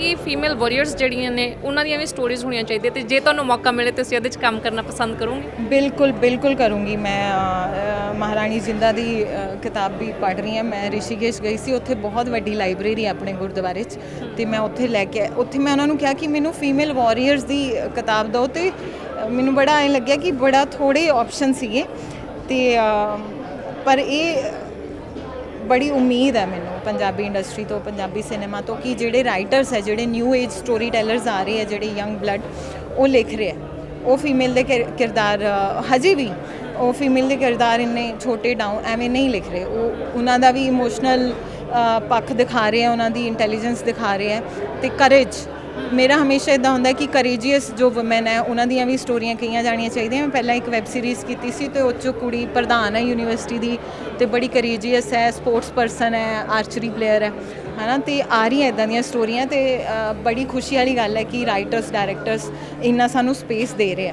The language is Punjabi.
ਕਿ ਫੀਮੇਲ ਵਾਰੀਅਰਸ ਜਿਹੜੀਆਂ ਨੇ ਉਹਨਾਂ ਦੀਆਂ ਵੀ ਸਟੋਰੀਜ਼ ਹੋਣੀਆਂ ਚਾਹੀਦੀਆਂ ਤੇ ਜੇ ਤੁਹਾਨੂੰ ਮੌਕਾ ਮਿਲੇ ਤੇ ਤੁਸੀਂ ਇਹਦੇ 'ਚ ਕੰਮ ਕਰਨਾ ਪਸੰਦ ਕਰੋਗੇ। ਬਿਲਕੁਲ ਬਿਲਕੁਲ ਕਰੂੰਗੀ। ਮੈਂ ਅ, ਮਹਾਰਾਣੀ ਜਿੰਦਾ ਦੀ ਅ, ਕਿਤਾਬ ਵੀ ਪੜ੍ਹ ਰਹੀ ਹਾਂ। ਮੈਂ ਰਿਸ਼ੀਕੇਸ਼ ਗਈ ਸੀ ਉੱਥੇ ਬਹੁਤ ਵੱਡੀ ਲਾਇਬ੍ਰੇਰੀ ਹੈ ਆਪਣੇ ਗੁਰਦੁਆਰੇ 'ਚ ਤੇ ਮੈਂ ਉੱਥੇ ਲੈ ਕੇ ਉੱਥੇ ਮੈਂ ਉਹਨਾਂ ਨੂੰ ਕਿਹਾ ਕਿ ਮੈਨੂੰ ਫੀਮੇਲ ਵਾਰੀਅਰਸ ਦੀ ਅ, ਕਿਤਾਬ ਦਿਓ ਤੇ ਅ, ਮੈਨੂੰ ਬੜਾ ਐਂ ਲੱਗਿਆ ਕਿ ਬੜਾ ਥੋੜੇ ਆਪਸ਼ਨ ਸੀਗੇ ਤੇ ਅ, ਪਰ ਇਹ ਬੜੀ ਉਮੀਦ ਹੈ ਮੈਨੂੰ ਪੰਜਾਬੀ ਇੰਡਸਟਰੀ ਤੋਂ, ਪੰਜਾਬੀ ਸਿਨੇਮਾ ਤੋਂ ਕਿ ਜਿਹੜੇ ਰਾਈਟਰਸ ਹੈ, ਜਿਹੜੇ ਨਿਊ ਏਜ ਸਟੋਰੀ ਟੈਲਰਸ ਆ ਰਹੇ ਹੈ, ਜਿਹੜੇ ਯੰਗ ਬਲੱਡ ਉਹ ਲਿਖ ਰਹੇ ਹੈ। ਉਹ ਫੀਮੇਲ ਦੇ ਕਿਰ- ਕਿਰਦਾਰ ਹਜੇ ਵੀ ਉਹ ਫੀਮੇਲ ਦੇ ਕਿਰਦਾਰ ਇੰਨੇ ਛੋਟੇ ਡਾਊਨ ਐਵੇਂ ਨਹੀਂ ਲਿਖ ਰਹੇ। ਉਹ, ਉਹਨਾਂ ਦਾ ਵੀ ਇਮੋਸ਼ਨਲ ਪੱਖ ਦਿਖਾ ਰਹੇ ਆ ਉਹਨਾਂ ਦੀ ਇੰਟੈਲੀਜੈਂਸ ਦਿਖਾ ਰਹੇ ਆ ਤੇ ਕਰੇਜ ਮੇਰਾ ਹਮੇਸ਼ਾ ਇਦਾਂ ਹੁੰਦਾ ਕਿ ਕਰੇਜੀਅਸ ਜੋ ਔਮਨ ਹੈ ਉਹਨਾਂ ਦੀਆਂ ਵੀ ਸਟੋਰੀਆਂ ਕਹੀਆਂ ਜਾਣੀਆਂ ਚਾਹੀਦੀਆਂ। ਮੈਂ ਪਹਿਲਾਂ ਇੱਕ ਵੈਬ ਸੀਰੀਜ਼ ਕੀਤੀ ਸੀ ਤੇ ਉਹ 'ਚੋਂ ਕੁੜੀ ਪ੍ਰਧਾਨ ਹੈ ਯੂਨੀਵਰਸਿਟੀ ਦੀ ਤੇ ਬੜੀ ਕਰੇਜੀਅਸ ਹੈ ਸਪੋਰਟਸ ਪਰਸਨ ਹੈ ਆਰਚਰੀ ਪਲੇਅਰ ਹੈ ਹਨਾ? ਤੇ ਆ ਰਹੀਆਂ ਇਦਾਂ ਦੀਆਂ ਸਟੋਰੀਆਂ ਤੇ ਅ, ਬੜੀ ਖੁਸ਼ੀ ਵਾਲੀ ਗੱਲ ਹੈ ਕਿ ਰਾਈਟਰਸ ਡਾਇਰੈਕਟਰਸ ਇੰਨਾ ਸਾਨੂੰ ਸਪੇਸ ਦੇ ਰਹੇ ਆ।